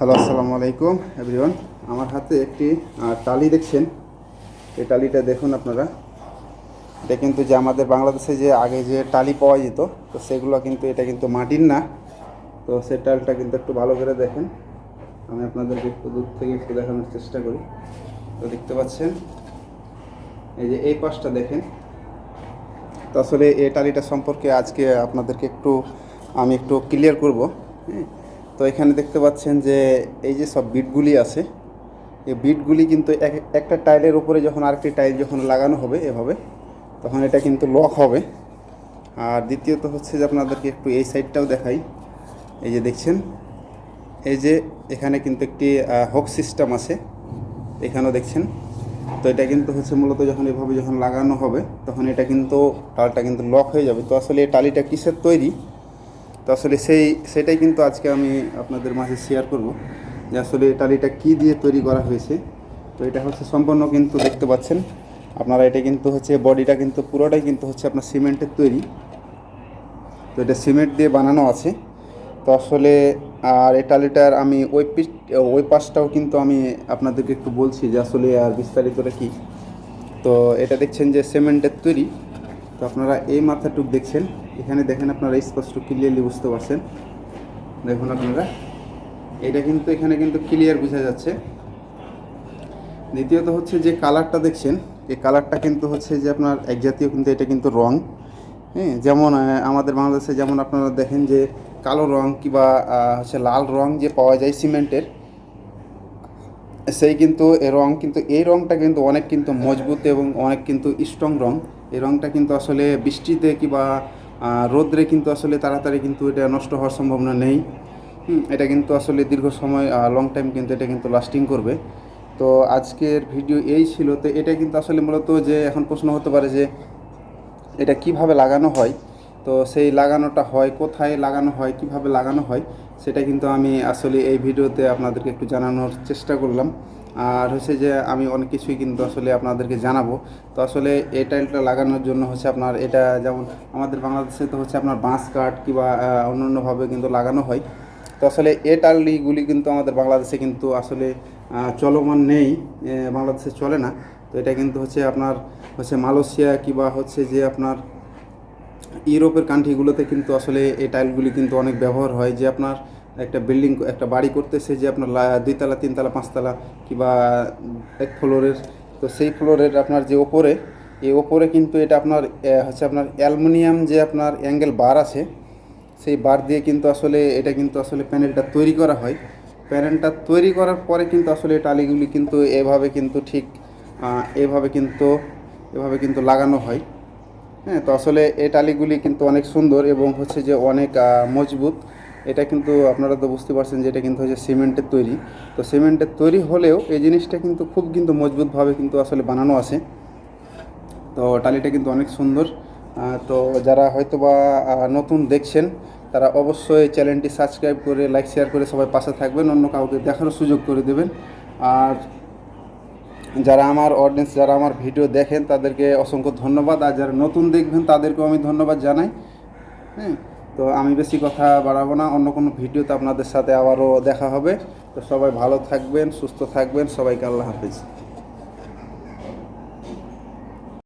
Hello, আসসালামু আলাইকুম everyone আমার হাতে একটি টালি দেখছেন। এই টালিটা দেখুন আপনারা। এটা কিন্তু যে আমাদের বাংলাদেশে যে আগে যে টালি পাওয়া যেত, তো সেগুলো কিন্তু, এটা কিন্তু মাটির না। তো সে টালটা কিন্তু একটু ভালো করে দেখেন। আমি আপনাদেরকে একটু দূর থেকে একটু দেখানোর চেষ্টা করি। তো দেখতে পাচ্ছেন? এই যে এই পাশটা দেখেন। তো আসলে এই টালিটা সম্পর্কে আজকে আপনাদেরকে একটু, আমি একটু ক্লিয়ার করব। হ্যাঁ? তো এখানে দেখতে পাচ্ছেন যে এই যে সব বিটগুলি আছে, এই বিটগুলি কিন্তু এক- একটা টাইলের উপরে যখন আরেকটি টাইল যখন লাগানো হবে এভাবে, তখন এটা কিন্তু লক হবে। আর দ্বিতীয়ত হচ্ছে যে আপনাদেরকে একটু এই সাইডটাও দেখাই। এই যে দেখছেন, এই যে এখানে কিন্তু একটি হোক সিস্টেম আছে, এখানেও দেখছেন। তো এটা কিন্তু হচ্ছে মূলত যখন এভাবে যখন লাগানো হবে, তখন এটা কিন্তু টালটা কিন্তু লক হয়ে যাবে। তো আসলে এই টালিটা কিসের তৈরি? তো আসলে সেই, সেটাই কিন্তু আজকে আমি আপনাদের মাঝে শেয়ার করব যে আসলে টালিটা কী দিয়ে তৈরি করা হয়েছে। তো এটা হচ্ছে সম্পূর্ণ কিন্তু দেখতে পাচ্ছেন। আপনারা এটা কিন্তু হচ্ছে বডিটা কিন্তু পুরোটাই কিন্তু হচ্ছে আপনার সিমেন্টের তৈরি। তো এটা সিমেন্ট দিয়ে বানানো আছে। তো আসলে, আর এই টালিটার আমি ওই পিস ওই পাশটাও কিন্তু আমি আপনাদেরকে একটু বলছি যে আসলে আর বিস্তারিতটা কী। তো এটা দেখছেন যে সিমেন্টের তৈরি। তো আপনারা এই মাথাটুক দেখছেন। এখানে দেখেন আপনারা স্পষ্ট ক্লিয়ারলি বুঝতে পারছেন। দেখুন আপনারা। এটা কিন্তু, এখানে কিন্তু ক্লিয়ার বোঝা যাচ্ছে। দ্বিতীয়ত হচ্ছে যে কালারটা দেখছেন, এই কালারটা কিন্তু হচ্ছে যে আপনার এক জাতীয় কিন্তু এটা কিন্তু রং। হ্যাঁ যেমন আমাদের বাংলাদেশে যেমন আপনারা দেখেন যে কালো রং কিংবা হচ্ছে লাল রং যে পাওয়া যায় সিমেন্টের, সেই কিন্তু এই রং কিন্তু, এই রংটা কিন্তু অনেক কিন্তু মজবুত এবং অনেক কিন্তু স্ট্রং রং। এই রংটা কিন্তু আসলে বৃষ্টিতে কিংবা রোদ্রে কিন্তু আসলে তাড়াতাড়ি কিন্তু এটা নষ্ট হওয়ার সম্ভাবনা নেই। এটা কিন্তু আসলে দীর্ঘ সময় লং টাইম কিন্তু এটা কিন্তু লাস্টিং করবে। তো আজকের ভিডিও এই ছিল। তো এটা কিন্তু আসলে মূলত যে এখন প্রশ্ন হতে পারে যে এটা কীভাবে লাগানো হয়? তো সেই লাগানোটা হয়, কোথায় লাগানো হয়, কীভাবে লাগানো হয়, সেটা কিন্তু আমি আসলে এই ভিডিওতে আপনাদেরকে একটু জানানোর চেষ্টা করলাম। আর হচ্ছে যে আমি অনেক কিছুই কিন্তু আসলে আপনাদেরকে জানাব। তো আসলে এই টাইলটা লাগানোর জন্য হচ্ছে আপনার এটা যেমন আমাদের বাংলাদেশে তো হচ্ছে আপনার বাঁশ কাঠ কিংবা অন্যান্যভাবে কিন্তু লাগানো হয়। তো আসলে এ টালিগুলি কিন্তু আমাদের বাংলাদেশে কিন্তু আসলে চলমান নেই বাংলাদেশে চলে না। তো এটা কিন্তু হচ্ছে আপনার হচ্ছে মালয়েশিয়া কিংবা হচ্ছে যে আপনার ইউরোপের কান্ট্রিগুলোতে কিন্তু আসলে এই টাইলগুলি কিন্তু অনেক ব্যবহার হয় যে আপনার একটা বিল্ডিং একটা বাড়ি করতেছে যে আপনার দুইতলা, তিনতলা, পাঁচতলা কিংবা এক ফ্লোরের তো সেই ফ্লোরের আপনার যে ওপরে, এই ওপরে কিন্তু এটা আপনার হচ্ছে আপনার অ্যালুমিনিয়াম যে আপনার অ্যাঙ্গেল বার আছে, সেই বার দিয়ে কিন্তু আসলে, এটা কিন্তু আসলে প্যানেলটা তৈরি করা হয়। প্যানেলটা তৈরি করার পরে কিন্তু আসলে টালিগুলি কিন্তু এভাবে কিন্তু ঠিক এভাবে কিন্তু এভাবে কিন্তু লাগানো হয়। হ্যাঁ তো আসলে এই টালিগুলি কিন্তু অনেক সুন্দর এবং হচ্ছে যে অনেক মজবুত। এটা কিন্তু আপনারা তো বুঝতে পারছেন যে এটা কিন্তু হচ্ছে সিমেন্টের তৈরি। তো সিমেন্টের তৈরি হলেও এই জিনিসটা কিন্তু খুব কিন্তু মজবুতভাবে কিন্তু আসলে বানানো আছে। তো টালিটা কিন্তু অনেক সুন্দর। তো যারা হয়তো বা নতুন দেখছেন, তারা অবশ্যই চ্যানেলটি সাবস্ক্রাইব করে, লাইক, শেয়ার করে সবাই পাশে থাকবেন। অন্য কাউকে দেখারও সুযোগ করে দেবেন। আর যারা আমার অডিয়েন্স যারা আমার ভিডিও দেখেন, তাদেরকে অসংখ্য ধন্যবাদ। আর যারা নতুন দেখবেন, তাদেরকেও আমি ধন্যবাদ জানাই। হ্যাঁ? তো আমি বেশি কথা বাড়াবো না, অন্য কোনো ভিডিওতে আপনাদের সাথে আবারও দেখা হবে। তো সবাই ভালো থাকবেন, সুস্থ থাকবেন, সবাইকে আল্লাহ হাফিজ।